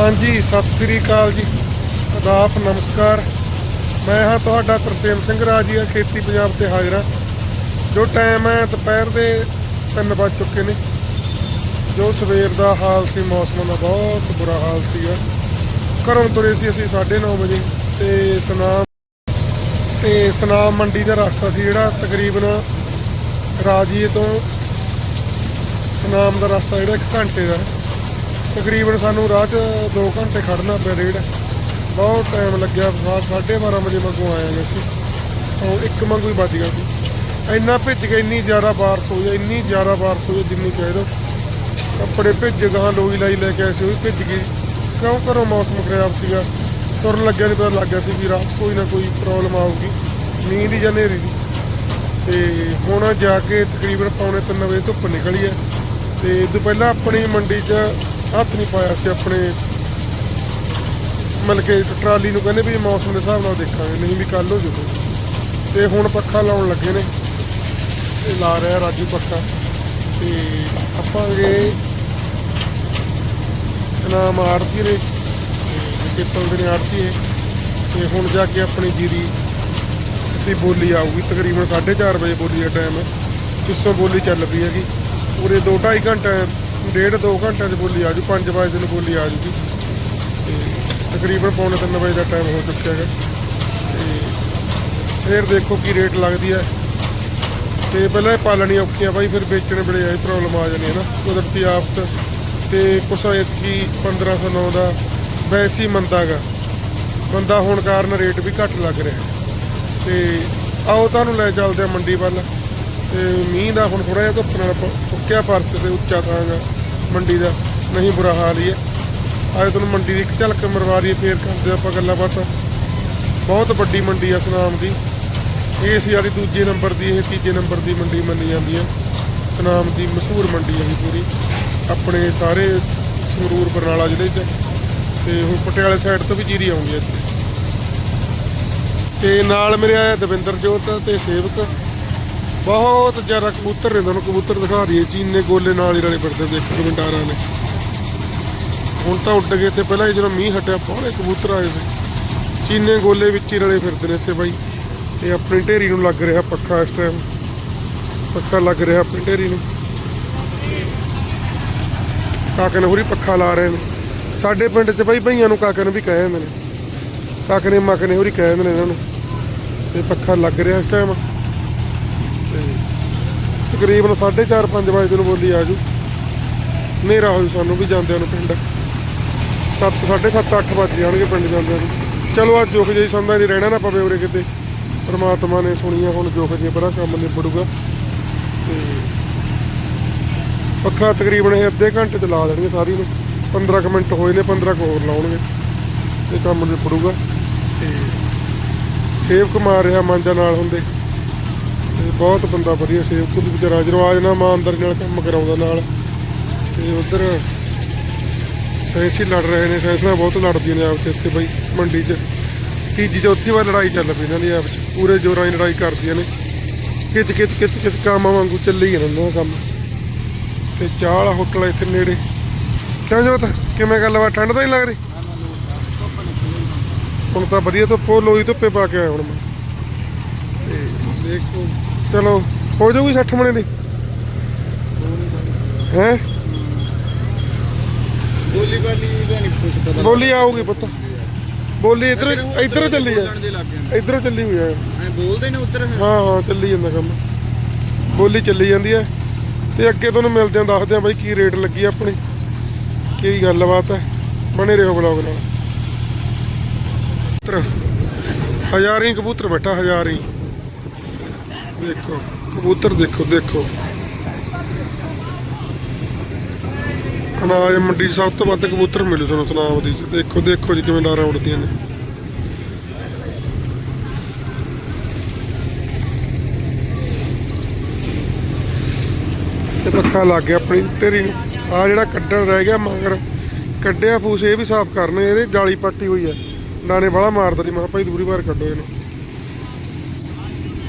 ਹਾਂਜੀ, ਸਤਿ ਸ੍ਰੀ ਅਕਾਲ ਜੀ। ਆਦਾਬ ਨਮਸਕਾਰ। ਮੈਂ ਹਾਂ ਤੁਹਾਡਾ ਤਰਸੇਮ ਸਿੰਘ ਰਾਜੀਆ, ਖੇਤੀ ਪੰਜਾਬ ਤੇ ਹਾਜ਼ਰ ਹਾਂ। ਜੋ ਟਾਈਮ ਹੈ, ਦੁਪਹਿਰ ਦੇ 3 ਵੱਜ ਚੁੱਕੇ ਨੇ। ਜੋ ਸਵੇਰ ਦਾ ਹਾਲ ਸੀ, ਮੌਸਮ ਦਾ ਬਹੁਤ ਬੁਰਾ ਹਾਲ ਸੀਗਾ। ਘਰੋਂ ਤੁਰੇ ਸੀ ਅਸੀਂ 9:30 ਵਜੇ ਤੇ ਸਨਾਮ ਤੇ ਸਨਾਮ ਮੰਡੀ ਦਾ ਰਸਤਾ ਸੀ ਜਿਹੜਾ ਤਕਰੀਬਨ ਰਾਜੀਏ ਤੋਂ ਸਨਾਮ ਦਾ ਰਸਤਾ ਜਿਹੜਾ 1 ਘੰਟੇ ਦਾ ਹੈ। ਤਕਰੀਬਨ ਸਾਨੂੰ ਰਾਹ 'ਚ 2 ਘੰਟੇ ਖੜਨਾ ਪਿਆ ਰੇੜ ਬਹੁਤ ਟਾਈਮ ਲੱਗਿਆ। ਸਾਢੇ 12:30 ਵਜੇ ਵਾਂਗੂ ਆਏ ਸੀ। ਉਹ ਇੱਕ ਵਾਂਗੂ ਹੀ ਵੱਜ ਗਿਆ ਸੀ। ਇੰਨਾ ਭਿੱਜ ਗਿਆ ਇੰਨੀ ਜ਼ਿਆਦਾ ਬਾਰਿਸ਼ ਹੋਈ ਹੈ, ਇੰਨੀ ਜ਼ਿਆਦਾ ਬਾਰਿਸ਼ ਹੋਈ ਹੈ ਜਿੰਨੀ ਕਹਿ ਦੋ। ਕੱਪੜੇ ਭਿੱਜ ਗਾਂ ਲੋਈ ਲਾਈ ਲੈ ਕੇ ਆਏ ਸੀ ਉਹ ਵੀ ਭਿੱਜ ਗਈ। ਕਿਉਂ ਘਰੋਂ ਮੌਸਮ ਖਰਾਬ ਸੀਗਾ? ਤੁਰਨ ਲੱਗਿਆ ਨਹੀਂ ਪਤਾ ਲੱਗ ਗਿਆ ਸੀ ਵੀ ਰਾਤ ਕੋਈ ਨਾ ਕੋਈ ਪ੍ਰੋਬਲਮ ਆਊਗੀ। ਨੀਂਦ ਹੀ ਜਾਂ ਹਨੇਰੀ ਦੀ। ਤੇ ਹੁਣ ਜਾ ਕੇ ਤਕਰੀਬਨ ਪੌਣੇ 3 ਵਜੇ ਧੁੱਪ ਨਿਕਲੀ ਹੈ ਤੇ ਇਹ ਤੋਂ ਪਹਿਲਾਂ ਆਪਣੀ ਮੰਡੀ 'ਚ ਹੱਥ ਨਹੀਂ ਪਾਇਆ ਸੀ ਆਪਣੇ ਮਤਲਬ ਕਿ ਟਰਾਲੀ ਨੂੰ ਕਹਿੰਦੇ ਵੀ ਮੌਸਮ ਦੇ ਹਿਸਾਬ ਨਾਲ ਦੇਖਾਂਗੇ, ਨਹੀਂ ਵੀ ਕੱਲ ਹੋ ਜੂਗਾ ਤੇ ਹੁਣ ਪੱਖਾ ਲਾਉਣ ਲੱਗੇ ਨੇ। ਤੇ ਲਾ ਰਿਹਾ ਰਾਜੂ ਪੱਖਾ। ਤੇ ਆਪਾਂ ਗਏ ਨਾਮ ਆਰਤੀ ਨੇ ਤੇ ਪਿੱਤਲ ਦੇ ਆਰਤੀ ਹੈ ਤੇ ਹੁਣ ਜਾ ਕੇ ਆਪਣੀ ਜੀਰੀ ਦੀ ਬੋਲੀ ਆਊਗੀ। ਤਕਰੀਬਨ 4:30 ਵਜੇ ਬੋਲੀ ਦਾ ਟਾਈਮ ਹੈ। ਪਿੱਛੋਂ ਬੋਲੀ ਚੱਲ ਪਈ ਹੈਗੀ। ਪੂਰੇ 2.5 ਘੰਟੇ ਡੇਢ 2 ਘੰਟਿਆਂ 'ਚ ਬੋਲੀ ਆ ਜੂ 5 ਵਜੇ ਨੂੰ ਬੋਲੀ ਆ ਜੂਗੀ। ਤੇ ਤਕਰੀਬਨ ਪੌਣੇ 3 ਵਜੇ ਦਾ ਟਾਈਮ ਹੋ ਚੁੱਕਿਆ ਹੈ ਤੇ ਫਿਰ ਦੇਖੋ ਕੀ ਰੇਟ ਲੱਗਦੀ ਹੈ ਤੇ ਪਹਿਲਾਂ ਇਹ ਪਾਲਣੀ ਔਖੀ ਆ ਬਾਈ, ਫਿਰ ਵੇਚਣ ਵੇਲੇ ਆਈ ਪ੍ਰੋਬਲਮ ਆ ਜਾਣੀ ਹੈ ਨਾ। ਕੁਦਰਤੀ ਆਫਤ ਤੇ ਕੁਛ ਐਤਕੀ 1509 ਦਾ ਵੈਸੀ ਮੰਦਾ ਗਾ ਮੰਦਾ ਹੋਣ ਕਾਰਨ ਰੇਟ ਵੀ ਘੱਟ ਲੱਗ ਰਿਹਾ ਤੇ ਆਓ ਤੁਹਾਨੂੰ ਲੈ ਚੱਲਦੇ ਆ ਮੰਡੀ ਵੱਲ। ਤੇ ਮੀਂਹ ਦਾ ਹੁਣ ਥੋੜਾ ਜਿਹਾ ਧੁੱਪ ਨਾਲ ਸੁੱਕਿਆ ਫਰਸ਼ ਤੇ ਉੱਚਾ ਥਾਂ ਗਾ ਮੰਡੀ ਦਾ ਨਹੀਂ ਬੁਰਾ ਹਾਲ ਹੀ ਹੈ। ਅੱਜ ਤੁਹਾਨੂੰ ਮੰਡੀ ਦੀ ਇੱਕ ਝਲਕ ਮਰਵਾ ਰਹੀ ਫੇਰ ਕਰਦੇ ਆਪਾਂ ਗੱਲਾਂ ਬਾਤਾਂ ਬਹੁਤ ਵੱਡੀ ਮੰਡੀ ਆ ਸੁਨਾਮ ਦੀ। ਇਹ ਸੀ ਵਾਲੀ ਦੂਜੇ ਨੰਬਰ ਦੀ, ਇਹ ਤੀਜੇ ਨੰਬਰ ਦੀ ਮੰਡੀ ਮੰਨੀ ਜਾਂਦੀ ਹੈ ਸੁਨਾਮ ਦੀ ਮਸ਼ਹੂਰ ਮੰਡੀ ਹੈ ਪੂਰੀ। ਆਪਣੇ ਸਾਰੇ ਸੰਗਰੂਰ, ਬਰਨਾਲਾ ਜ਼ਿਲ੍ਹੇ 'ਚ। ਤੇ ਹੁਣ ਪਟਿਆਲੇ ਸਾਈਡ ਤੋਂ ਵੀ ਜੀਰੀ ਆਉਂਦੀ ਹੈ ਇੱਥੇ। ਤੇ ਨਾਲ ਮੇਰੇ ਆਇਆ ਦਵਿੰਦਰ ਜੋਤ ਤੇ ਸੇਵਕ। ਬਹੁਤ ਜ਼ਿਆਦਾ ਕਬੂਤਰ ਨੇ, ਤੁਹਾਨੂੰ ਕਬੂਤਰ ਦਿਖਾ ਦਈਏ ਚੀਨੇ ਗੋਲੇ ਨਾਲ ਹੀ ਰਲੇ ਫਿਰਦੇ ਦੇਖ ਕਮੈਂਟਾਰਾਂ ਨੇ ਹੁਣ ਤਾਂ ਉੱਡ ਗਏ ਤੇ ਪਹਿਲਾਂ ਜਦੋਂ ਮੀਂਹ ਹਟਿਆ ਬਹੁਤ ਕਬੂਤਰ ਆਏ ਸੀ। ਚੀਨੇ ਗੋਲੇ ਵਿੱਚ ਹੀ ਰਲੇ ਫਿਰਦੇ ਨੇ ਇੱਥੇ ਬਾਈ। ਤੇ ਆਪਣੀ ਢੇਰੀ ਨੂੰ ਲੱਗ ਰਿਹਾ ਪੱਖਾ ਇਸ ਟਾਈਮ ਪੱਖਾ ਲੱਗ ਰਿਹਾ ਆਪਣੀ ਢੇਰੀ ਨੂੰ। ਕਾਕੇ ਨੇ ਹੋਰੀ ਪੱਖਾ ਲਾ ਰਹੇ ਨੇ। ਸਾਡੇ ਪਿੰਡ 'ਚ ਬਾਈ ਭਈਆਂ ਨੂੰ ਕਾਕੇ ਨੂੰ ਵੀ ਕਹਿ ਜਾਂਦੇ ਨੇ। ਕਾਕੇ ਨੇ ਮੱਕ ਨੇ ਹੋਰੀ ਕਹਿ ਜਾਂਦੇ ਨੇ ਇਹਨਾਂ ਨੂੰ। ਤੇ ਪੱਖਾ ਲੱਗ ਰਿਹਾ ਇਸ ਟਾਈਮ ਤਕਰੀਬਨ 4:30 5 ਵਜੇ ਨੂੰ ਬੋਲੀ ਆ ਜੂ, ਹਨੇਰਾ ਹੋਈ ਸਾਨੂੰ ਵੀ ਜਾਂਦਿਆਂ ਨੂੰ ਪਿੰਡ। 7 7:30 8 ਵਜ ਜਾਣਗੇ ਪਿੰਡ ਜਾਂਦਿਆਂ ਨੂੰ। ਚਲੋ ਅੱਜ ਜੋਖ ਜੀ ਸੰਦਾ ਨਹੀਂ ਰਹਿਣਾ ਨਾ ਪਵੇ ਉਰੇ ਕਿਤੇ। ਪਰਮਾਤਮਾ ਨੇ ਸੁਣੀਆਂ, ਹੁਣ ਜੋਖ ਜੀ ਬੜਾ ਕੰਮ ਨਿਬੜੂਗਾ। ਤੇ ਪੱਖਾ ਤਕਰੀਬਨ ਇਹ ਅੱਧੇ ਘੰਟੇ ਤੇ ਲਾ ਦੇਣਗੇ ਸਾਰੀ ਨੂੰ। 15 ਕੁ ਮਿੰਟ ਹੋਏ ਨੇ 15 ਕੁ ਹੋਰ ਲਾਉਣਗੇ। ਤੇ ਕੰਮ ਨਿਬੜੂਗਾ। ਤੇ ਸੇਵਕ ਮਾਰ ਰਿਹਾ ਮਾਂਜਾ ਨਾਲ ਹੁੰਦੇ। ਤੇ ਬਹੁਤ ਬੰਦਾ ਵਧੀਆ ਸੇਵਕ ਵੀ ਵਿਚਾਰਾ ਜਦੋਂ ਆਜ ਇਮਾਨਦਾਰੀ ਨਾਲ ਕੰਮ ਕਰਾਉਂਦਾ ਨਾਲ। ਤੇ ਉਧਰ ਸੈਂਸੀ ਲੜ ਰਹੇ ਨੇ। ਸੈਂਸਰਾਂ ਬਹੁਤ ਲੜਦੀਆਂ ਨੇ ਆਪਸ ਇੱਥੇ ਬਈ ਮੰਡੀ 'ਚ। ਤੀਜੀ, ਚੌਥੀ ਵਾਰ ਲੜਾਈ ਚੱਲ ਪਈ ਇਹਨਾਂ ਦੀ ਆਪਸ ਪੂਰੇ ਜੋਰਾਂ ਦੀ ਲੜਾਈ ਕਰਦੀਆਂ ਨੇ। ਕਿਚ ਕਿਚ ਕਿਚ ਕਿਚ ਕੰਮ ਵਾਂਗੂ ਚੱਲੀ ਜਾਂਦਾ ਉਹ ਕੰਮ। ਤੇ ਚਾਹ ਵਾਲਾ ਹੋਟਲ ਇੱਥੇ ਨੇੜੇ। ਕਿਉਂ ਜੋਤ? ਕਿਵੇਂ ਗੱਲਬਾਤ? ਠੰਡ ਤਾਂ ਨਹੀਂ ਲੱਗ ਰਹੀ? ਹੁਣ ਤਾਂ ਵਧੀਆ ਧੁੱਪ ਲੋਈ ਧੁੱਪੇ ਪਾ ਕੇ ਆਇਆ ਹੁਣ ਮੈਂ। ਤੇ ਦੇਖੋ। ਚਲੋ ਹੋ ਜਾਊਗੀ 60 ਮਣੇ ਦੀ। ਹੈ? ਬੋਲੀ ਬਾਲੀ ਦਾ ਨਹੀਂ ਕੁਝ ਪਤਾ ਬੋਲੀ ਆਊਗੀ ਪੁੱਤ। ਬੋਲੀ ਇਧਰ ਇਧਰ ਚੱਲੀ ਆ। ਇਧਰ ਚੱਲੀ ਹੋਈ ਆ। ਐ ਬੋਲਦੇ ਨੇ ਉੱਧਰ? ਹਾਂ ਹਾਂ ਚੱਲੀ ਜਾਂਦਾ ਕੰਮ। ਬੋਲੀ ਚੱਲੀ ਜਾਂਦੀ ਹੈ ਤੇ ਅੱਗੇ ਤੁਹਾਨੂੰ ਮਿਲਦੇ ਆਂ ਦੱਸਦੇ ਆਂ ਬਾਈ ਕੀ ਰੇਟ ਲੱਗੀ ਆ ਆਪਣੀ। ਕੀ ਗੱਲਬਾਤ ਹੈ ਬਣੇ ਰਹੋ ਬਲੌਗ ਨਾਲ। ਹਜ਼ਾਰੀ ਕਬੂਤਰ ਬੈਠਾ ਹਜ਼ਾਰੀ ਦੇਖੋ, ਕਬੂਤਰ ਦੇਖੋ ਦੇਖੋ। ਅਨਾਜ ਮੰਡੀ ਸਭ ਤੋਂ ਵੱਧ ਕਬੂਤਰ ਮਿਲੂ ਤੁਹਾਨੂੰ ਤਨਾਬ ਦੀ ਦੇਖੋ ਦੇਖੋ ਜੀ ਕਿਵੇਂ ਲਾਰਾਂ ਉੱਡਦੀਆਂ ਨੇ। ਤੇ ਪੱਖਾ ਲੱਗ ਗਿਆ ਆਪਣੀ ਢੇਰੀ ਨੂੰ। ਆ ਜਿਹੜਾ ਕੱਢਣ ਰਹਿ ਗਿਆ ਮਗਰ, ਕੱਢਿਆ ਫੂਸ, ਇਹ ਵੀ ਸਾਫ਼ ਕਰਨੇ, ਇਹਦੇ ਜਾਲੀ ਪੱਟੀ ਹੋਈ ਹੈ ਦਾਣੇ ਵਾਲਾ ਮਾਰਦਾ ਜੀ, ਮੈਂ ਕਿਹਾ ਭਾਈ ਦੂਰੀ ਵਾਰ ਕੱਢੋ ਇਹਨੂੰ।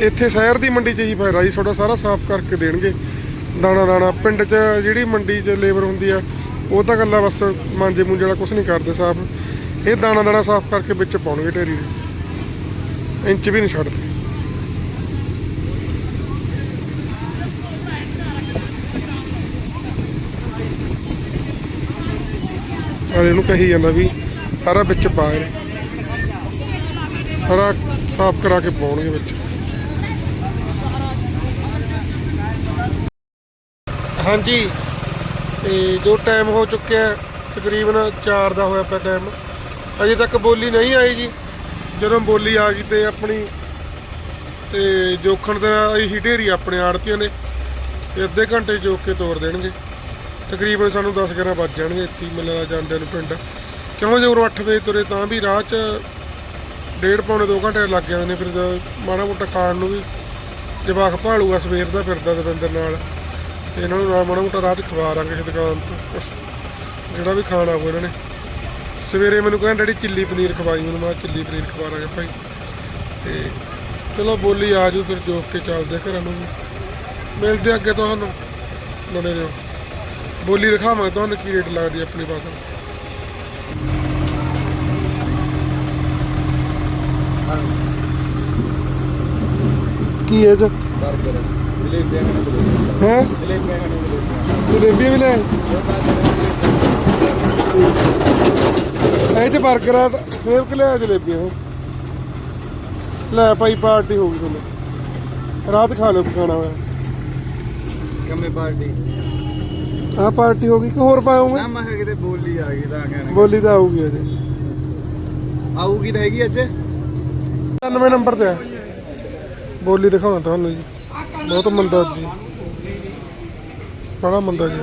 ਇੱਥੇ ਸ਼ਹਿਰ ਦੀ ਮੰਡੀ 'ਚ ਹੀ ਫਾਇਦਾ ਜੀ, ਤੁਹਾਡਾ ਸਾਰਾ ਸਾਫ਼ ਕਰਕੇ ਦੇਣਗੇ। ਦਾਣਾ ਦਾਣਾ, ਪਿੰਡ 'ਚ ਜਿਹੜੀ ਮੰਡੀ 'ਚ ਲੇਬਰ ਹੁੰਦੀ ਆ, ਉਹ ਤਾਂ ਗੱਲਾਂ ਬਸ ਮਾਂਜੇ ਮੂੰਜੇ ਵਾਲਾ ਕੁਝ ਨਹੀਂ ਕਰਦੇ ਸਾਫ਼। ਇਹ ਦਾਣਾ ਦਾਣਾ ਸਾਫ਼ ਕਰਕੇ ਵਿੱਚ ਪਾਉਣਗੇ ਢੇਰੀ ਦੇ ਇੰਚ ਵੀ ਨਹੀਂ ਛੱਡਦੇ। ਔਰ ਇਹਨੂੰ ਕਹੀ ਜਾਂਦਾ ਵੀ ਸਾਰਾ ਵਿੱਚ ਪਾ ਇਹਨੇ। ਸਾਰਾ ਸਾਫ਼ ਕਰਾ ਕੇ ਪਾਉਣਗੇ ਵਿੱਚ। ਹਾਂਜੀ। ਤੇ ਜੋ ਟਾਈਮ ਹੋ ਚੁੱਕਿਆ ਤਕਰੀਬਨ 4 ਦਾ ਹੋਇਆ ਪਿਆ ਟਾਈਮ ਅਜੇ ਤੱਕ ਬੋਲੀ ਨਹੀਂ ਆਈ ਜੀ। ਜਦੋਂ ਬੋਲੀ ਆ ਗਈ ਤੇ ਆਪਣੀ ਤੇ ਜੋਖਣ ਦਾ ਇਹੀ ਢੇਰੀ ਆਪਣੇ ਆੜਤੀਆਂ ਨੇ। ਤੇ ਅੱਧੇ ਘੰਟੇ ਜੋਖ ਕੇ ਤੋਰ ਦੇਣਗੇ। ਤਕਰੀਬਨ ਸਾਨੂੰ 10 11 ਵੱਜ ਜਾਣਗੇ ਇੱਥੇ ਹੀ ਮਿਲਣਾ ਜਾਂਦੇ ਨੂੰ ਪਿੰਡ। ਕਿਉਂ ਜੇ ਉਰੋਂ 8 ਵਜੇ ਤੁਰੇ ਤਾਂ ਵੀ ਰਾਹ 'ਚ ਡੇਢ ਪੌਣੇ 2 ਘੰਟੇ ਲੱਗ ਜਾਂਦੇ ਨੇ, ਫਿਰ ਮਾੜਾ ਮੋਟਾ ਖਾਣ ਨੂੰ ਵੀ ਜਵਾਕ ਭਾਲੂਗਾ ਸਵੇਰ ਦਾ ਫਿਰਦਾ ਦਵਿੰਦਰ ਨਾਲ। ਤੇ ਇਹਨਾਂ ਨੂੰ ਨਾਲ ਮਾੜਾ ਮੋਟਾ 'ਚ ਖਵਾ ਦਾਂਗੇ ਇਸ ਦੁਕਾਨ ਤੋਂ। ਕੁਛ ਜਿਹੜਾ ਵੀ ਖਾਣਾ ਹੋਊ ਇਹਨਾਂ ਨੇ। ਸਵੇਰੇ ਮੈਨੂੰ ਕਹਿੰਦਾ ਡੈਡੀ ਚਿੱਲੀ ਪਨੀਰ ਖਵਾਈ ਮੈਨੂੰ। ਮੈਂ ਕਿਹਾ ਚਿੱਲੀ ਪਨੀਰ ਖਵਾ ਦਾਂਗੇ ਭਾਈ। ਤੇ ਚਲੋ ਬੋਲੀ ਆ ਜੂ ਫਿਰ ਜੋਕ ਕੇ ਚੱਲਦੇ ਘਰਾਂ ਨੂੰ ਮਿਲਦੇ ਅੱਗੇ ਤੁਹਾਨੂੰ ਬਣੇ ਰਹੋ ਬੋਲੀ ਦਿਖਾਵਾਂਗੇ ਤੁਹਾਨੂੰ ਕੀ ਰੇਟ ਲੱਗਦੀ ਆਪਣੀ ਫਸਲ ਕੀ ਹੈ ਜੀ ਬਰਗਰ। ਹੈ? ਜਲੇਬੀਆਂ ਵੀ ਲੈ ਇਹ ਤੇ 버ਗਰ ਆ ਸੇਵ ਕਿ ਲੈ ਜਲੇਬੀਆਂ ਇਹ। ਲੈ ਭਾਈ ਪਾਰਟੀ ਹੋ ਗਈ ਤੁਹਾਨੂੰ। ਰਾਤ ਖਾ ਲਓ ਖਾਣਾ ਹੋਇਆ। ਕੰਮੇ ਪਾਰਟੀ? ਆਹ ਪਾਰਟੀ ਹੋ ਗਈ ਕਿ ਹੋਰ ਪਾਉਂਗੇ ਨਾ ਮੈਂ ਕਿਤੇ ਬੋਲੀ ਆ ਗਈ ਤਾਂ ਕਹਿਣਾ ਬੋਲੀ ਤਾਂ ਆਊਗੀ ਅਜੇ ਆਊਗੀ ਤਾਂ ਹੈਗੀ ਅੱਜ। 99 ਨੰਬਰ ਤੇ ਆ। ਬੋਲੀ ਦਿਖਾਉਣਾ ਤੁਹਾਨੂੰ ਜੀ। ਬਹੁਤ ਮੰਦਾ ਜੀ। ਬੜਾ ਮੰਦਾ ਜੀ।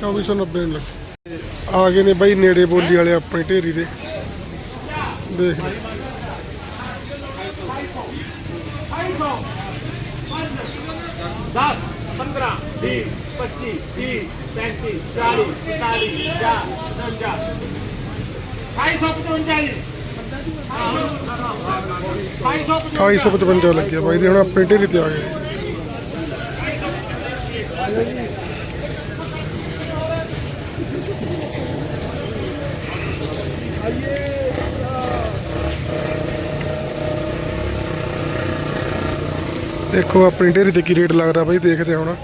2490 ਨੂੰ ਲੱਗੇ ਆ ਗਏ ਨੇ ਬਾਈ ਨੇੜੇ ਬੋਲੀ ਵਾਲੇ ਆਪਣੇ ਢੇਰੀ ਦੇ। ਦੇਖ ਦਸ 15 20 25 ਲੱਗਿਆ ਬਾਈ ਦੇ, ਹੁਣ ਆਪਣੇ ਢੇਰੀ ਤੇ ਆ ਗਏ। ਦੇਖੋ, ਆਪਣੀ ਢੇਰੀ ਤੇ ਕੀ ਰੇਟ ਲੱਗਦਾ ਬਾਈ, ਦੇਖਦੇ ਹੁਣ।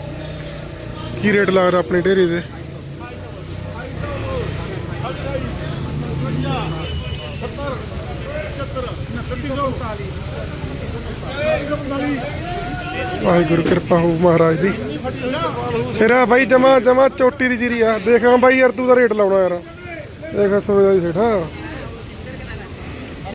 ਕੀ ਰੇਟ ਲੱਗਦਾ ਆਪਣੀ ਢੇਰੀ ਤੇ? ਵਾਹਿਗੁਰੂ, ਕਿਰਪਾ ਹੋ ਮਹਾਰਾਜ ਦੀ। ਸਿਰਾ ਬਾਈ, ਜਮਾ ਜਮਾ ਚੋਟੀ ਦੀ ਜੀਰੀ ਆ। ਦੇਖਾਂ ਬਾਈ ਯਾਰ, ਤੂੰ ਦਾ ਰੇਟ ਲਾਉਣਾ ਯਾਰ। ਦੇਖ ਸੁਣਿਆ ਜੀ ਸੇਠਾ